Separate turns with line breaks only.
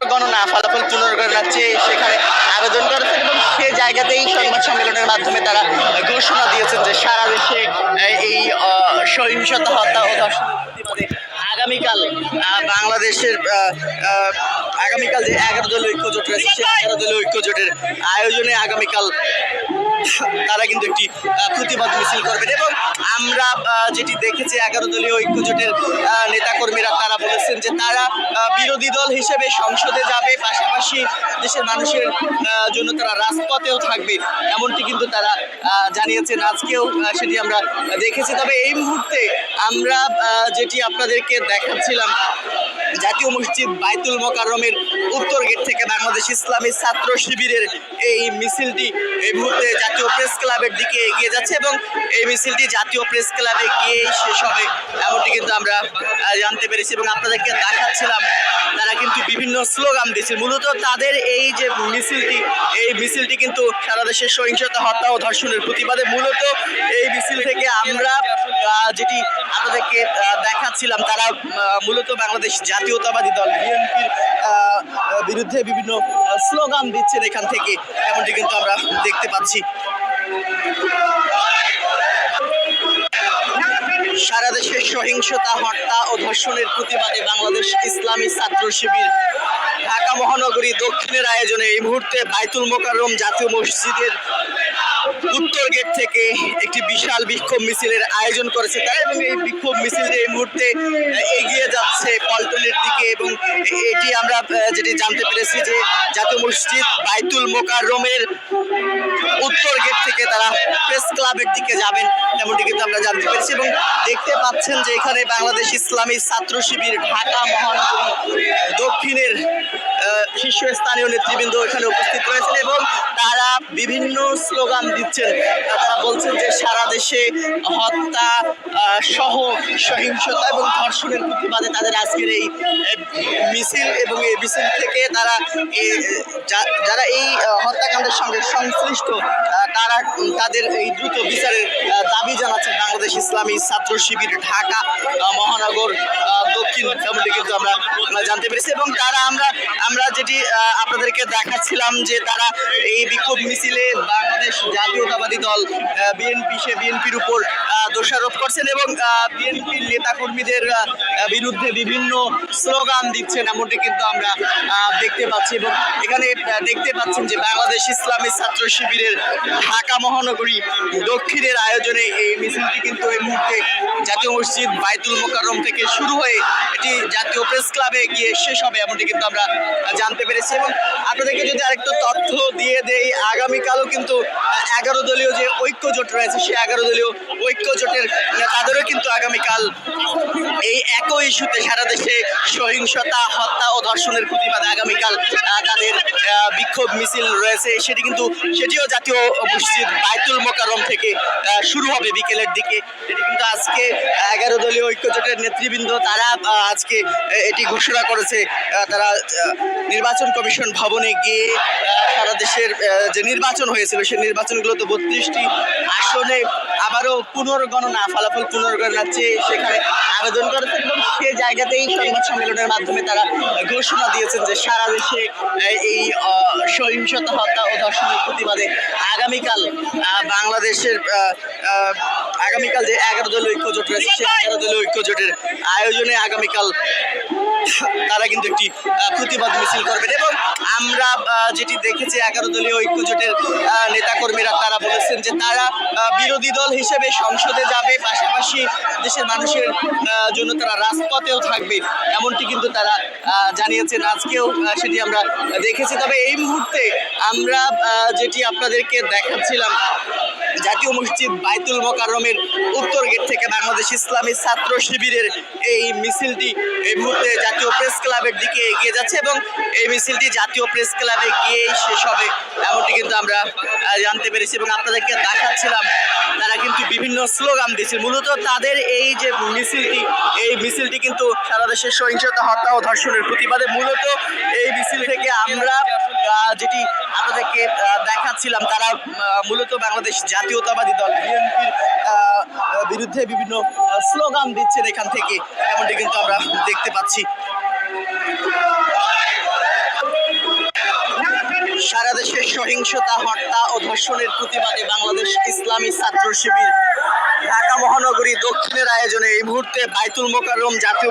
গণনা, ফলাফল পুনর্গণনা চেয়ে সেখানে আবেদন করেছেন এবং সে জায়গাতেই সংবাদ সম্মেলনের মাধ্যমে তারা ঘোষণা দিয়েছেন যে সারা দেশে এই সহিংসতা, হত্যা ও ধর্ষণ আগামীকাল বাংলাদেশের আগামীকাল যে এগারো দলীয় ঐক্য জোট রয়েছে সেই এগারো দলীয় ঐক্য জোটের আয়োজনে আগামীকাল তারা কিন্তু একটি প্রতিবাদ মিছিল করবেন। এবং আমরা যেটি দেখেছি, এগারো দলীয় ঐক্য জোটের নেতাকর্মীরা তারা বলেছেন যে তারা বিরোধী দল হিসেবে সংসদে যাবে, পাশাপাশি দেশের মানুষের জন্য তারা রাজপথেও থাকবে, এমনটি কিন্তু তারা জানিয়েছেন। আজকেও সেটি আমরা দেখেছি। তবে এই মুহূর্তে আমরা যেটি আপনাদেরকে দেখাচ্ছিলাম জাতীয় মসজিদ বাইতুল মোকাররমের উত্তর গেট থেকে বাংলাদেশ ইসলামী ছাত্র শিবিরের এই মিছিলটি এই মুহূর্তে জাতীয় প্রেস ক্লাবের দিকে এগিয়ে যাচ্ছে এবং এই মিছিলটি জাতীয় প্রেস ক্লাবে গিয়েই শেষ হবে। কিন্তু আমরা জানতে পেরেছি এবং আপনাদেরকে দেখাচ্ছিলাম তারা কিন্তু বিভিন্ন স্লোগান দিচ্ছে মূলত তাদের এই যে মিছিলটি, এই মিছিলটি কিন্তু সারা দেশের সহিংসতা, হত্যা ও ধর্ষণের প্রতিবাদে মূলত এই মিছিল থেকে আমরা যেটি আপনাদেরকে দেখাচ্ছিলাম, তারা মূলত বাংলাদেশ জাতীয়তাবাদী দল, বিএনপির বিরুদ্ধে বিভিন্ন স্লোগান দিচ্ছেন এখান থেকে। এমনটি কিন্তু আমরা দেখতে পাচ্ছি। সারা দেশে সহিংসতা, হত্যা ও ধর্ষণের প্রতিবাদে বাংলাদেশ ইসলামী ছাত্র শিবির ঢাকা মহানগরী দক্ষিণের আয়োজনে এই মুহূর্তে বাইতুল মোকাররম জাতীয় মসজিদের উত্তর গেট থেকে একটি বিশাল বিক্ষোভ মিছিলের আয়োজন করেছে তারা এবং এই বিক্ষোভ মিছিলটি এই মুহূর্তে এগিয়ে যাচ্ছে পল্টনের দিকে এবং এটি আমরা যেটি জানতে পেরেছি যে জাতীয় মসজিদ বাইতুল মোকাররমের উত্তর গেট থেকে তারা প্রেস ক্লাবের দিকে যাবেন এমনটি কিন্তু আমরা জানতে পেরেছি এবং দেখতে পাচ্ছেন যে এখানে বাংলাদেশ ইসলামী ছাত্র শিবির ঢাকা মহানগরী দক্ষিণের শীর্ষস্থানীয় নেতৃবৃন্দ এখানে উপস্থিত রয়েছেন এবং তারা বিভিন্ন স্লোগান দিচ্ছেন। তারা বলছেন যে সারা দেশে হত্যা সহ সহিংসতা এবং ধর্ষণের প্রতিবাদে তাদের আজকের এই মিছিল এবং এই মিছিল থেকে তারা যারা এই হত্যাকাণ্ডের সঙ্গে সংশ্লিষ্ট তারা তাদের এই দ্রুত বিচারের দাবি জানাচ্ছেন বাংলাদেশ ইসলামী ছাত্র শিবির ঢাকা মহানগর দক্ষিণ কিন্তু আমরা জানতে পেরেছি এবং তারা আমরা আমরা যেটি আপনাদেরকে দেখাচ্ছিলাম যে তারা এই বিক্ষোভ মিছিলে বাংলাদেশ জাতীয়তাবাদী দল বিএনপি, সে বিএনপির উপর দোষারোপ করছেন এবং বিএনপির নেতাকর্মীদের বিরুদ্ধে বিভিন্ন স্লোগান দিচ্ছেন, এমনটি কিন্তু আমরা দেখতে পাচ্ছি এবং এখানে দেখতে পাচ্ছেন যে বাংলাদেশ ইসলামী ছাত্র শিবিরের ঢাকা মহানগরী দক্ষিণের আয়োজনে এই মিছিলটি কিন্তু এই মুহূর্তে জাতীয় মসজিদ বাইতুল মোকাররম থেকে শুরু হয়ে এটি জাতীয় প্রেস ক্লাবে গিয়ে শেষ হবে, এমনটি কিন্তু আমরা জানতে পেরেছি এবং আপনাদেরকে যদি আরেকটু তথ্য দিয়ে দেই, আগামীকালও কিন্তু এগারো দলীয় যে ঐক্য জোট রয়েছে সেই এগারো দলীয় ঐক্য জোটের তাদেরও কিন্তু আগামীকাল এই একই ইস্যুতে সারা দেশে সহিংসতা, হত্যা ও ধর্ষণের প্রতিবাদে আগামীকাল তাদের বিক্ষোভ মিছিল রয়েছে। সেটি কিন্তু, সেটিও জাতীয় মসজিদ বাইতুল মোকাররম থেকে শুরু হবে বিকেলের দিকে। এটি কিন্তু আজকে এগারো দলীয় ঐক্যজোটের নেতৃবৃন্দ, তারা আজকে এটি ঘোষণা করেছে। তারা নির্বাচন কমিশন ভবনে গিয়ে সারা দেশের যে নির্বাচন হয়েছিল সেই নির্বাচনগুলোতে বত্রিশটি আসনে আবারও পুনর্গণনা ফলাফল পুনর্গণনা চেয়ে সেখানে আবেদন করেছেন এবং সে জায়গাতেই সংবাদ সম্মেলনের মাধ্যমে তারা ঘোষণা দিয়েছেন যে সারা দেশে এই সহিংসতা, হত্যা ও ধর্ষণের প্রতিবাদে আগামীকাল বাংলাদেশের আগামীকাল যে এগারো দলীয় ঐক্য জোট রয়েছে, সেই এগারো দলীয় ঐক্য জোটের আয়োজনে আগামীকাল তারা কিন্তু একটি প্রতিবাদ মিছিল করবেন এবং আমরা যেটি দেখেছি এগারো দলীয় ঐক্য জোটের নেতাকর্মীরা তারা বলেছেন যে তারা বিরোধী দল হিসেবে সংসদে যাবে, পাশাপাশি দেশের মানুষের জন্য তারা রাজপথেও থাকবে, এমনটি কিন্তু তারা জানিয়েছেন। আজকেও সেটি আমরা দেখেছি। তবে এই মুহূর্তে আমরা যেটি আপনাদেরকে দেখাচ্ছিলাম, জাতীয় মসজিদ বাইতুল মোকাররমের উত্তর গেট থেকে বাংলাদেশ ইসলামী ছাত্র শিবিরের এই মিছিলটি এই মুহূর্তে জাতীয় প্রেস ক্লাবের দিকে এগিয়ে যাচ্ছে এবং এই মিছিলটি জাতীয় প্রেস ক্লাবে গিয়েই শেষ হবে কিন্তু আমরা জানতে পেরেছি এবং আপনাদেরকে দেখাচ্ছিলাম, তারা কিন্তু বিভিন্ন স্লোগান দিচ্ছে মূলত তাদের এই যে মিছিলটি, এই মিছিলটি কিন্তু সারা দেশের সহিংসতা, হত্যা ও ধর্ষণের প্রতিবাদে মূলত এই মিছিল থেকে আমরা যেটি আপনাদেরকে দেখাচ্ছিলাম, তারা মূলত বাংলাদেশ জাতীয়তাবাদী দল, বিএনপির বিরুদ্ধে বিভিন্ন স্লোগান দিচ্ছেন এখান থেকে, এমনটি কিন্তু আমরা দেখতে পাচ্ছি। দেশে সহিংসতা, হত্যা ও ধর্ষণের প্রতিবাদে বাংলাদেশ ইসলামী ছাত্র শিবির ঢাকা মহানগরী দক্ষিণের আয়োজনে এই মুহূর্তে বাইতুল মোকাররম জাতীয়